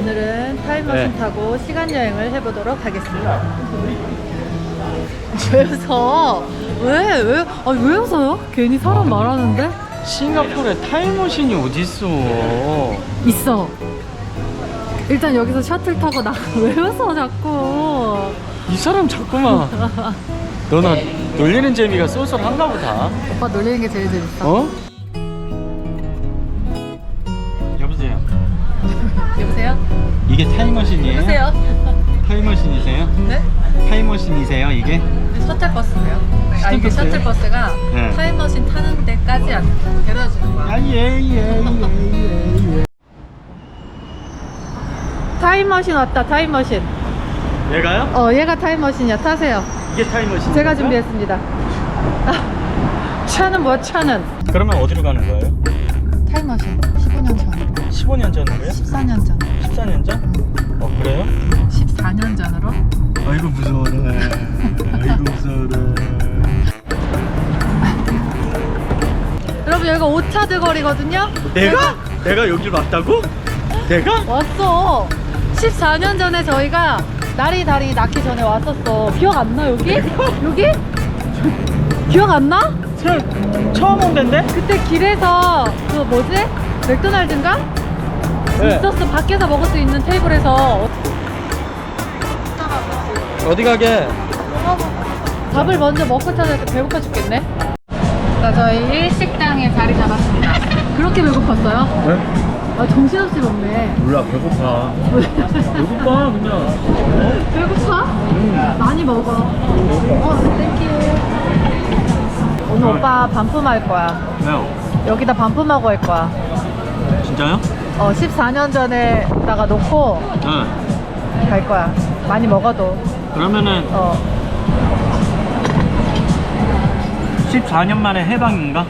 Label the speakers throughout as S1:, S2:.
S1: 오늘은 타임머신
S2: 네.
S1: 타고 시간 여행을 해보도록 하겠습니다. 왜 웃어? 왜? 왜? 아니 왜 웃어요? 괜히 사람 말하는데?
S2: 싱가포르에 타임머신이 어딨어
S1: 있어. 일단 여기서 셔틀 타고 나 왜 웃어 자꾸?
S2: 이 사람 자꾸만 너나 놀리는 재미가 쏠쏠한가 보다
S1: 오빠 놀리는 게 제일 재밌어.
S2: 어? 이게 타임머신이에요?
S1: 여보세요?
S2: 타임머신이세요?
S1: 네?
S2: 타임머신이세요 이게?
S1: 셔틀버스예요. 아 이게
S2: 셔틀버스예요?
S1: 셔틀버스가
S2: 네.
S1: 타임머신 타는 데까지 안 데려다 주는 거야.
S2: 아예예예예
S1: 타임머신 왔다 타임머신.
S2: 얘가요?
S1: 어 얘가 타임머신이야 타세요.
S2: 이게 타임머신
S1: 제가 준비했습니다. 아, 차는 뭐야 차는?
S2: 그러면 어디로 가는 거예요?
S1: 타임머신 15년 전,
S2: 15년 전으로요?
S1: 14년 전,
S2: 14년 전?
S1: 5차드 거리거든요?
S2: 내가? 내가 여길 왔다고? 내가?
S1: 왔어. 14년 전에 저희가 나리 다리 낳기 전에 왔었어. 기억 안 나, 여기? 여기? 기억 안 나?
S2: 참, 처음 온 덴데?
S1: 그때 길에서 그 뭐지? 맥도날드인가?
S2: 네.
S1: 있었어. 밖에서 먹을 수 있는 테이블에서
S2: 어디 가게?
S1: 밥을 먼저 먹고 찾아야 돼. 배고파 죽겠네. 자 저희 일식당에 자리 잡았습니다 그렇게 배고팠어요?
S2: 네?
S1: 아 정신없이 먹네
S2: 몰라 배고파 배고파 그냥 어?
S1: 배고파?
S2: 음.
S1: 많이 먹어. 어, 땡큐. 오늘 오빠 반품할 거야.
S2: 왜요?
S1: 여기다 반품하고 할 거야.
S2: 진짜요?
S1: 어, 14년 전에다가 놓고
S2: 네
S1: 갈 거야. 많이 먹어도.
S2: 그러면은
S1: 어.
S2: 14년 만에 해방인가?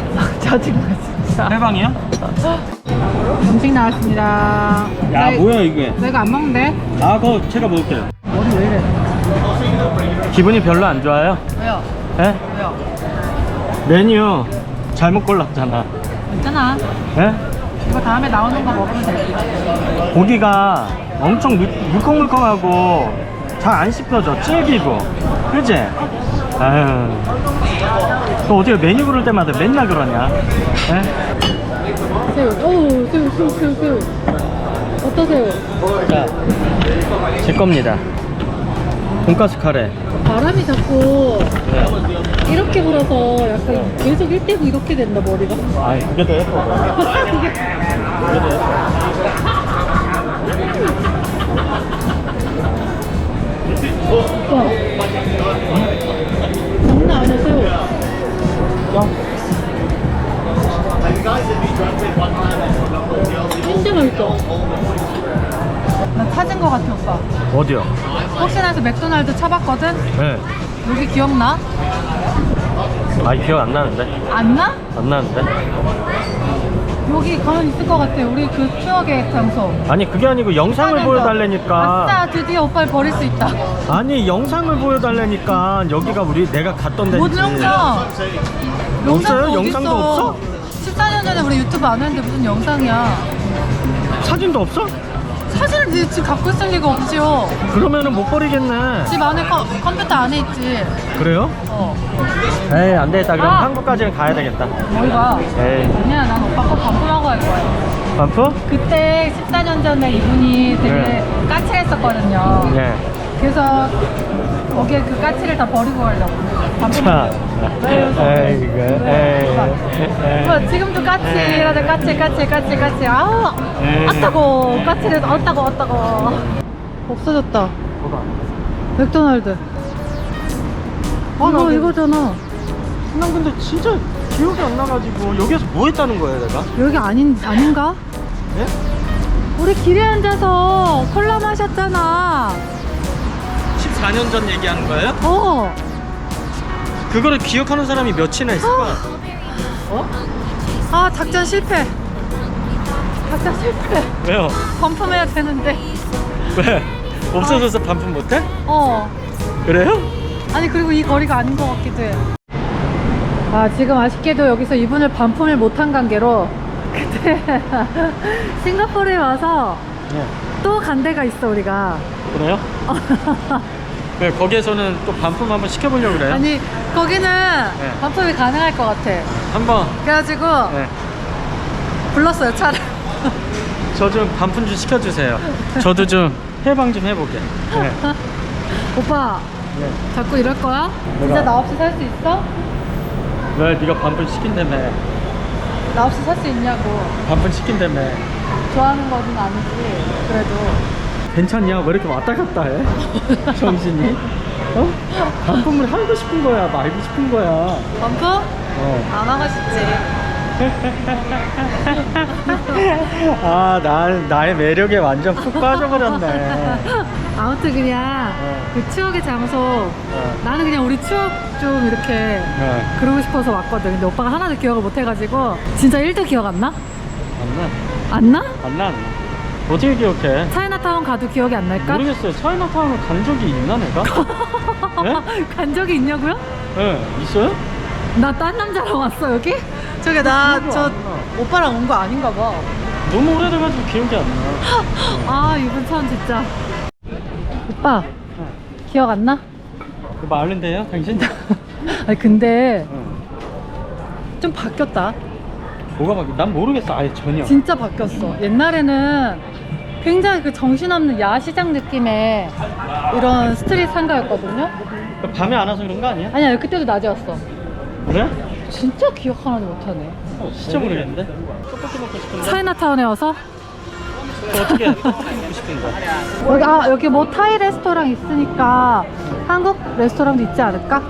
S1: 짜증나, 진짜.
S2: 해방이야?
S1: 음식 나왔습니다.
S2: 야
S1: 나-
S2: 뭐야 이게
S1: 내가 안 먹는데?
S2: 아 그거 제가 먹을게요
S1: 머리 왜 이래?
S2: 기분이 별로 안 좋아요?
S1: 왜요?
S2: 예?
S1: 왜요?
S2: 메뉴 잘못 골랐잖아
S1: 괜찮아.
S2: 예?
S1: 이거 다음에 나오는 거 먹으면 돼.
S2: 고기가 엄청 물, 물컹물컹하고 잘 안 씹혀져 질기고 그지? 아유 너 어떻게 메뉴 고를 때마다 맨날 그러냐 예?
S1: 새우. 어우, 새우, 새우, 새우, 새우. 어떠세요?
S2: 자, 제 겁니다 돈가스 카레
S1: 바람이 자꾸
S2: 네.
S1: 이렇게 불어서 약간 계속 1대고 이렇게 된다 머리가
S2: 아 그게 더 예뻐
S1: 그게
S2: 그게 더 예뻐
S1: 오빠
S2: 어디요?
S1: 혹시나 해서 맥도날드 쳐봤거든?
S2: 네.
S1: 여기 기억나?
S2: 아 기억 안 나는데
S1: 안 나?
S2: 안 나는데
S1: 여기 가면 있을 것 같아 우리 그 추억의 장소
S2: 아니 그게 아니고 영상을
S1: 14년 전.
S2: 보여달라니까
S1: 아싸 드디어 오빠를 버릴 수 있다
S2: 아니 영상을 보여달라니까 여기가 우리 내가 갔던 데지
S1: 뭔 영상?
S2: 없어요?
S1: 영상도
S2: 영상도
S1: 어딨어?
S2: 없어?
S1: 14년 전에 우리 유튜브 안 했는데 무슨 영상이야?
S2: 사진도 없어?
S1: 사진을 네집 갖고 있을 리가 없지요.
S2: 그러면은 못 버리겠네
S1: 집 안에 컴, 컴퓨터 안에 있지.
S2: 그래요?
S1: 어.
S2: 에이 안 되겠다 그럼
S1: 아!
S2: 한국까지는 가야 되겠다
S1: 어이가.
S2: 에이
S1: 아니야, 난 오빠 꼭 반품하고 할 거야.
S2: 반프?
S1: 그때 14년 전에 이분이 되게
S2: 네.
S1: 까칠했었거든요.
S2: 네
S1: 그래서 거기에 그 까칠을 다 버리고 가려고.
S2: 자
S1: 반품.
S2: 에이
S1: 지금도 까칠하다 까칠 까칠 까칠 까칠 아우
S2: 에이.
S1: 아따고 까칠해서 아따고 아따고 없어졌다
S2: 뭐가?
S1: 맥도날드
S2: 아,
S1: 이거
S2: 나
S1: 이거잖아
S2: 난 근데 진짜 기억이 안 나가지고 여기서 뭐 했다는 거예요 내가?
S1: 여기 아닌 아닌가?
S2: 예?
S1: 우리 길에 앉아서 콜라 마셨잖아
S2: 14년 전 얘기하는 거예요?
S1: 어
S2: 그거를 기억하는 사람이 몇이나 있을까? 어?
S1: 아 작전 실패 작전 실패
S2: 왜요?
S1: 반품해야 되는데
S2: 왜? 없어져서 반품 못해?
S1: 어
S2: 그래요?
S1: 아니 그리고 이 거리가 아닌 것 같기도 해. 아 지금 아쉽게도 여기서 이분을 반품을 못한 관계로 그때 싱가포르에 와서
S2: 네.
S1: 또 간 데가 있어 우리가
S2: 그래요? 왜 거기에서는 또 반품 한번 시켜보려고 그래요?
S1: 아니 거기는 반품이 가능할 것 같아
S2: 한번
S1: 그래가지고
S2: 네.
S1: 불렀어요 차를
S2: 저 좀 반품 좀 시켜주세요 저도 좀 해방 좀 해보게 네.
S1: 오빠
S2: 네.
S1: 자꾸 이럴 거야? 진짜 나 없이 살 수 있어?
S2: 왜 네가 반품 시킨다며
S1: 나 없이 살 수 있냐고
S2: 반품 시킨다며
S1: 좋아하는 거는 아니지 그래도
S2: 괜찮냐? 왜 이렇게 왔다 갔다 해? 정신이? 어? 반품을 하고 싶은 거야 말고 싶은 거야
S1: 반품?
S2: 어.
S1: 안 하고 싶지
S2: 아, 나, 나의 매력에 완전 푹 빠져버렸네.
S1: 아무튼 그냥
S2: 어.
S1: 그 추억의 장소 나는 그냥 우리 추억 좀 이렇게
S2: 어.
S1: 그러고 싶어서 왔거든 근데 오빠가 하나도 기억을 못 해가지고 진짜 1도 기억 안 나?
S2: 안 나.
S1: 안 나?
S2: 안 나, 안 나. 어떻게 기억해?
S1: 차이나타운 가도 기억이 안 날까?
S2: 모르겠어요. 차이나타운을 간 적이 있나, 내가? 네?
S1: 간 적이 있냐고요?
S2: 네, 있어요?
S1: 나 딴 남자랑 왔어 여기? 저기 나
S2: 기억이
S1: 저
S2: 안 나.
S1: 오빠랑 온 거 아닌가 봐.
S2: 너무 오래돼가지고 기억이 안 나.
S1: 아 이분 참 진짜. 오빠 기억 안 나?
S2: 그 마을인데요, 당신?
S1: 아니 근데
S2: 응.
S1: 좀 바뀌었다.
S2: 뭐가 바뀌? 난 모르겠어, 아예 전혀.
S1: 진짜 바뀌었어. 옛날에는 굉장히 그 정신없는 야시장 느낌의 이런 스트릿 상가였거든요.
S2: 그 밤에 안 와서 그런 거 아니야?
S1: 아니야 그때도 낮에 왔어.
S2: 그래?
S1: 진짜 기억 하나도 못하네.
S2: 어, 진짜 모르겠는데? 떡볶이 먹고 싶은데?
S1: 차이나타운에 와서
S2: 또 어떻게 떡볶이 먹고 싶은데?
S1: 여기 아 여기 뭐 타이 레스토랑 있으니까 한국 레스토랑도 있지 않을까?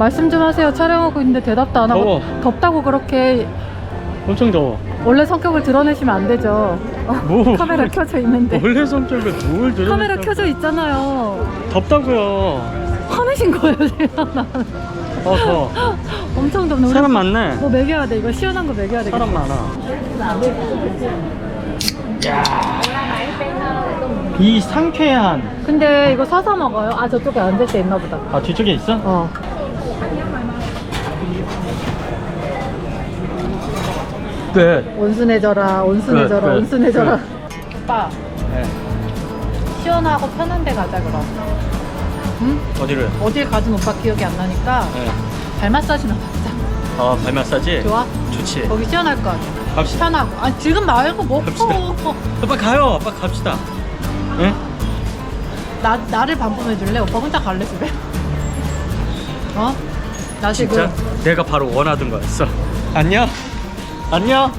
S1: 말씀 좀 하세요. 촬영하고 있는데 대답도 안 하고
S2: 더워.
S1: 덥다고 그렇게
S2: 엄청 더워.
S1: 원래 성격을 드러내시면 안 되죠. 어,
S2: 뭐?
S1: 카메라 켜져 있는데
S2: 원래 성격을 뭘 들어?
S1: 카메라 켜져 있잖아요.
S2: 덥다고요.
S1: 화내신 거예요, 제가 나.
S2: 어, 더.
S1: 엄청 덥네. 우리
S2: 사람 많네.
S1: 뭐 먹여야 돼. 이거 시원한 거 먹여야 되겠다.
S2: 사람 많아. 이 상쾌한.
S1: 근데 이거 사서 먹어요. 아 저쪽에 앉을 때 있나 보다.
S2: 아 뒤쪽에 있어?
S1: 어.
S2: 네.
S1: 온순해져라, 온순해져라,
S2: 네, 네,
S1: 온순해져라.
S2: 네.
S1: 오빠,
S2: 네.
S1: 시원하고 편한 데 가자 그럼. 응?
S2: 어디를?
S1: 어딜 가든 오빠 기억이 안 나니까
S2: 네.
S1: 발 마사지나 받자.
S2: 어, 발 마사지.
S1: 좋아?
S2: 좋지.
S1: 거기 시원할 거 아니야.
S2: 갑시다.
S1: 편하고. 아 지금 말고 먹고.
S2: 갑시다. 오빠 가요. 오빠 갑시다. 응?
S1: 나 나를 반품해 줄래? 오빠 혼자 갈래 집에? 어? 나 지금
S2: 진짜 내가 바로 원하던 거였어. 안녕. 안녕.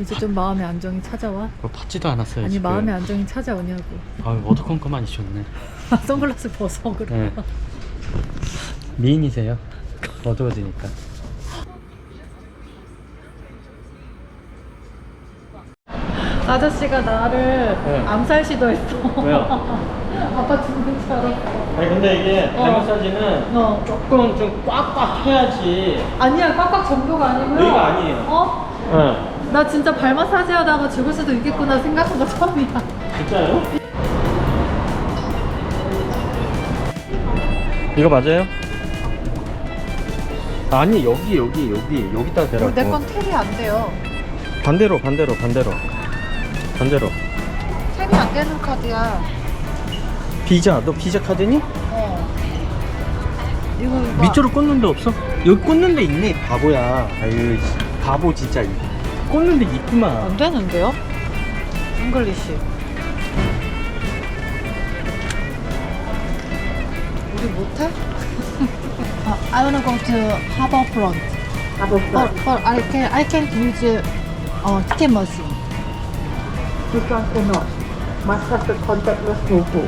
S1: 이제 좀 마음의 안정이 찾아와.
S2: 뭐 받지도 않았어요.
S1: 아니
S2: 지금.
S1: 마음의 안정이 찾아오냐고.
S2: 아유 어두컴컴하니 좋네.
S1: 선글라스 벗어 그래.
S2: 네. 미인이세요? 어두워지니까.
S1: 아저씨가 나를
S2: 네.
S1: 암살 시도했어.
S2: 왜요?
S1: 아빠 죽는 줄 알았어.
S2: 아니 근데 이게
S1: 어.
S2: 발 마사지는
S1: 어.
S2: 조금 좀 꽉꽉 해야지.
S1: 아니야 꽉꽉 정도가 아니고요.
S2: 여기가 아니에요.
S1: 어?
S2: 응.
S1: 나 진짜 발 마사지 하다가 죽을 수도 있겠구나 생각한 거 처음이야.
S2: 진짜요? 이거 맞아요? 아니 여기 여기 여기 여기다 대라고.
S1: 내건 텔이 안 돼요.
S2: 반대로 반대로 반대로 반대로.
S1: 텔이 안 되는 카드야.
S2: 비자 너 비자 카드니?
S1: 어. 이거 이거.
S2: 밑으로 꽂는 데 없어? 여기 꽂는 데 있네 바보야. 아유 씨, 바보 진짜. 꽂는 데 있구만.
S1: 안 되는데요? 잉글리시. 우리 못해? 아, I wanna go to harbor front.
S3: Harbor
S1: But,
S3: front.
S1: but I can I can't use uh, ticket machine.
S3: You can't cannot. Must have the contactless logo.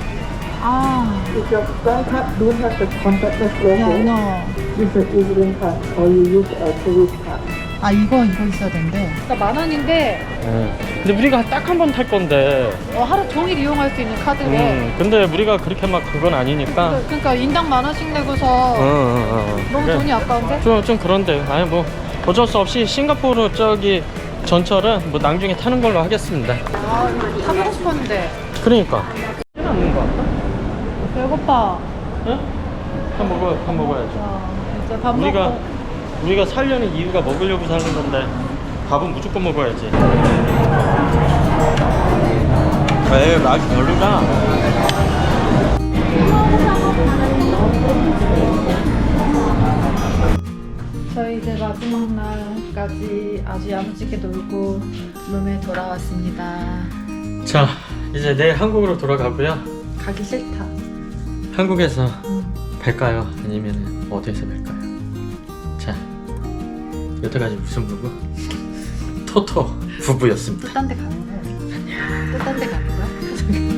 S1: 아,
S3: If your bank card don't have the contactless
S1: yeah,
S3: logo,
S1: no.
S3: use an e card or you use a tourist card.
S1: 아 이거 이거 있어야 된대. 그러니까 만 원인데
S2: 예. 근데 우리가 딱 한 번 탈 건데.
S1: 어, 하루 종일 이용할 수 있는 카드래.
S2: 음, 근데 우리가 그렇게 막 그건 아니니까.
S1: 그러니까, 그러니까 인당 만 원씩 내고서
S2: 어, 어, 어.
S1: 너무
S2: 그래.
S1: 돈이 아까운데?
S2: 좀, 좀 그런데 아니 뭐 어쩔 수 없이 싱가포르 저기 전철은 뭐 나중에 타는 걸로 하겠습니다
S1: 아 이거 타보고 싶었는데
S2: 그러니까 않는 거 같다
S1: 배고파.
S2: 응? 밥 먹어 밥 먹어야죠
S1: 아, 진짜 밥
S2: 우리가
S1: 먹고.
S2: 우리가 살려는 이유가 먹으려고 사는 건데 밥은 무조건 먹어야지. 에이, 맛이 별로다.
S1: 저희 이제 마지막 날까지 아주 야무지게 놀고 룸에 돌아왔습니다.
S2: 자, 이제 내일 한국으로 돌아가고요.
S1: 가기 싫다.
S2: 한국에서
S1: 응.
S2: 뵐까요? 아니면 어디에서 뵐까요? 자, 여태까지 무슨 부부? 토토 부부였습니다.
S1: 또 딴 데 가는 거야? 또 딴 데 가는 거야?